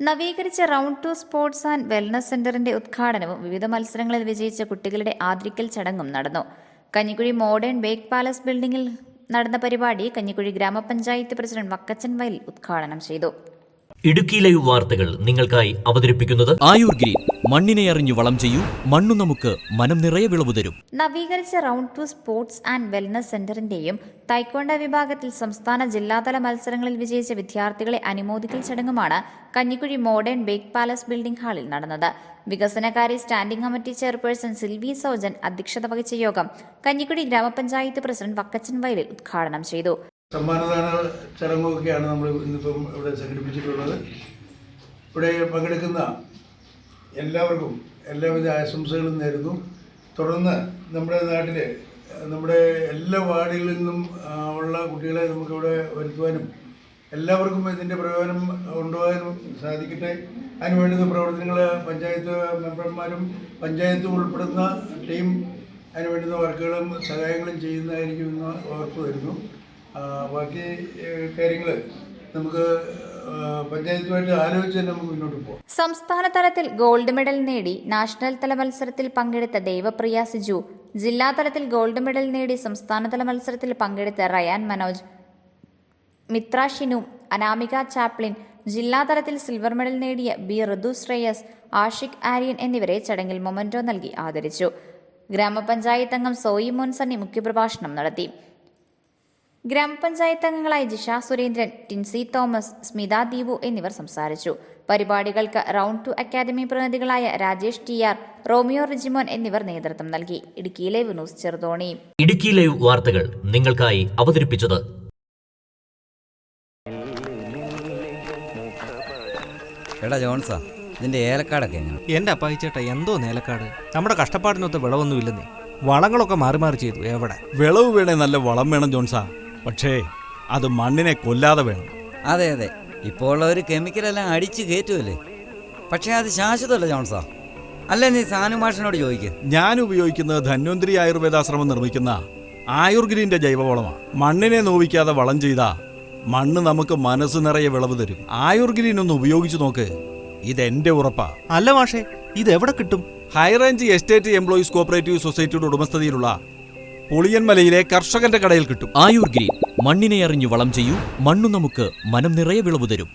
നവീകരിച്ച round two sports and wellness സെന്ററിന്റെ ഉദ്ഘാടനവും വിവിധ മത്സരങ്ങളിൽ വിജയിച്ച കുട്ടികളുടെ ആദരിക്കൽ ചടങ്ങും നടന്നു. കഞ്ഞിക്കുഴി മോഡേൺ ബേക്ക് പാലസ് ബിൽഡിംഗിൽ നടന്ന പരിപാടി കഞ്ഞിക്കുഴി ഗ്രാമപഞ്ചായത്ത് പ്രസിഡന്റ് വക്കച്ചൻ വയൽ ഉദ്ഘാടനം ചെയ്തു. ഇടുക്കി ലൈവ് വാർത്തകൾ നിങ്ങൾക്കായി അവതരിപ്പിക്കുന്നത് ആയുർ ഗ്രീൻ മണ്ണിനെ അറിഞ്ഞു വളം ചെയ്യൂ. മണ്ണു നമുക്ക് മനം നിറയെ വിളവ് തരും. നവീകരിച്ച round two sports and wellness സെന്ററിന്റെയും taekwondo വിഭാഗത്തിൽ സംസ്ഥാന ജില്ലാതല മത്സരങ്ങളിൽ വിജയിച്ച വിദ്യാർത്ഥികളെ അനുമോദിക്കൽ ചടങ്ങുമാണ് Kanjikuzhi modern bake palace building ഹാളിൽ നടന്നത്. വികസനകാര്യ standing committee chairperson Silvy Soujan അധ്യക്ഷത വഹിച്ച യോഗം കഞ്ഞിക്കുഴി ഗ്രാമപഞ്ചായത്ത് പ്രസിഡന്റ് വക്കച്ചൻ വയലിൽ ഉദ്ഘാടനം ചെയ്തു. സമ്മാനദാന ചടങ്ങൊക്കെയാണ് നമ്മൾ ഇന്നിപ്പം ഇവിടെ സംഘടിപ്പിച്ചിട്ടുള്ളത്. ഇവിടെ പങ്കെടുക്കുന്ന എല്ലാവർക്കും എല്ലാവിധ ആശംസകളും നേരുന്നു. തുടർന്ന് നമ്മുടെ നാട്ടിലെ നമ്മുടെ എല്ലാ വാർഡുകളിൽ നിന്നും ഉള്ള കുട്ടികളെ നമുക്കിവിടെ വരുത്തുവാനും എല്ലാവർക്കും ഇതിന്റെ പ്രയോജനം കൊണ്ടുപോകാനും സാധിക്കട്ടെ. അതിന് വേണ്ടുന്ന പ്രവർത്തനങ്ങൾ പഞ്ചായത്ത് മെമ്പർമാരും പഞ്ചായത്ത് ഉൾപ്പെടുന്ന ടീം അതിന് വേണ്ടുന്ന വർക്കുകളും സഹായങ്ങളും ചെയ്യുന്നതായിരിക്കുമെന്ന് ഉറപ്പ് വരുന്നു. ബാക്കി കാര്യങ്ങൾ നമുക്ക് സംസ്ഥാന തലത്തിൽ ഗോൾഡ് മെഡൽ നേടി നാഷണൽ തല മത്സരത്തിൽ പങ്കെടുത്ത ദേവപ്രിയ സിജു ജില്ലാ തലത്തിൽ ഗോൾഡ് മെഡൽ നേടി സംസ്ഥാന തല മത്സരത്തിൽ പങ്കെടുത്ത റയാൻ മനോജ് മിത്ര ഷിനു അനാമിക ചാപ്ലിൻ ജില്ലാ തലത്തിൽ സിൽവർ മെഡൽ നേടിയ ബി ഋതു ശ്രേയസ് ആഷിഖ് ആര്യൻ എന്നിവരെ ചടങ്ങിൽ മൊമന്റോ നൽകി ആദരിച്ചു. ഗ്രാമപഞ്ചായത്ത് അംഗം സോയി മോൻസണ്ണി മുഖ്യപ്രഭാഷണം നടത്തി. ഗ്രാമപഞ്ചായത്ത് അംഗങ്ങളായ ജിഷ സുരേന്ദ്രൻ ടിൻസി തോമസ് സ്മിത ദീപു എന്നിവർ സംസാരിച്ചു. പരിപാടികൾക്ക് round two academy പ്രതിനിധികളായ Rajesh T R Romeo Rijimon എന്നിവർ നേതൃത്വം നൽകി. ഇടുക്കിയിലെ ന്യൂസ് ചെറുതോണി. ഇടുക്കി ലൈവ് വാർത്തകൾ നിങ്ങൾക്കായി അവതരിപ്പിച്ചത് എടാ ജോൺസാ നിന്റെ ഏലക്കാടൊക്കെ എങ്ങനെ? എന്റെ അപ്പായിച്ചേട്ട എന്തോ നേലക്കാട്. നമ്മുടെ കഷ്ടപ്പാടിനൊത്ത് വിളവൊന്നുമില്ലെന്നേ. വളങ്ങളൊക്കെ മാറി മാറി ചെയ്തു എവിടെ? വിളവ് വേണേ നല്ല വളം വേണം ജോൺസാ. പക്ഷേ അത് മണ്ണിനെ കൊല്ലാതെ വേണം. അതെ അതെ. ഇപ്പോൾ ഒരു കെമിക്കലെല്ലാം അടിച്ച് കയറ്റുമല്ലേ പക്ഷേ അത് ശാശ്വതമല്ല ജോൺസാ അല്ലേ നീ സാനുമാഷനോട് ചോദിക്ക്? ഞാൻ ഉപയോഗിക്കുന്നത് ധന്വന്തിരി ആയുർവേദാശ്രമം നിർമ്മിക്കുന്ന ആയുർഗ്രീന്റെ ജൈവവളമാണ് മണ്ണിനെ നോവിക്കാതെ വളം ചെയ്താ മണ്ണ് നമുക്ക് മനസ്സ് നിറയെ വിളവ് തരും. ആയുർഗ്രീൻ ഒന്ന് ഉപയോഗിച്ചു നോക്ക്. ഇതെന്റെ ഉറപ്പാ. അല്ല മാഷേ ഇത് എവിടെ കിട്ടും ഹൈറേഞ്ച് എസ്റ്റേറ്റ് എംപ്ലോയീസ് കോപ്പറേറ്റീവ് സൊസൈറ്റിയുടെ ഉടമസ്ഥതയിലുള്ള പുളിയൻമലയിലെ കർഷകന്റെ കടയിൽ കിട്ടും. ആയുർ ഗ്രീൻ മണ്ണിനെ അറിഞ്ഞു വളം ചെയ്യൂ മണ്ണു നമുക്ക് മനം നിറയെ വിളവ് തരും.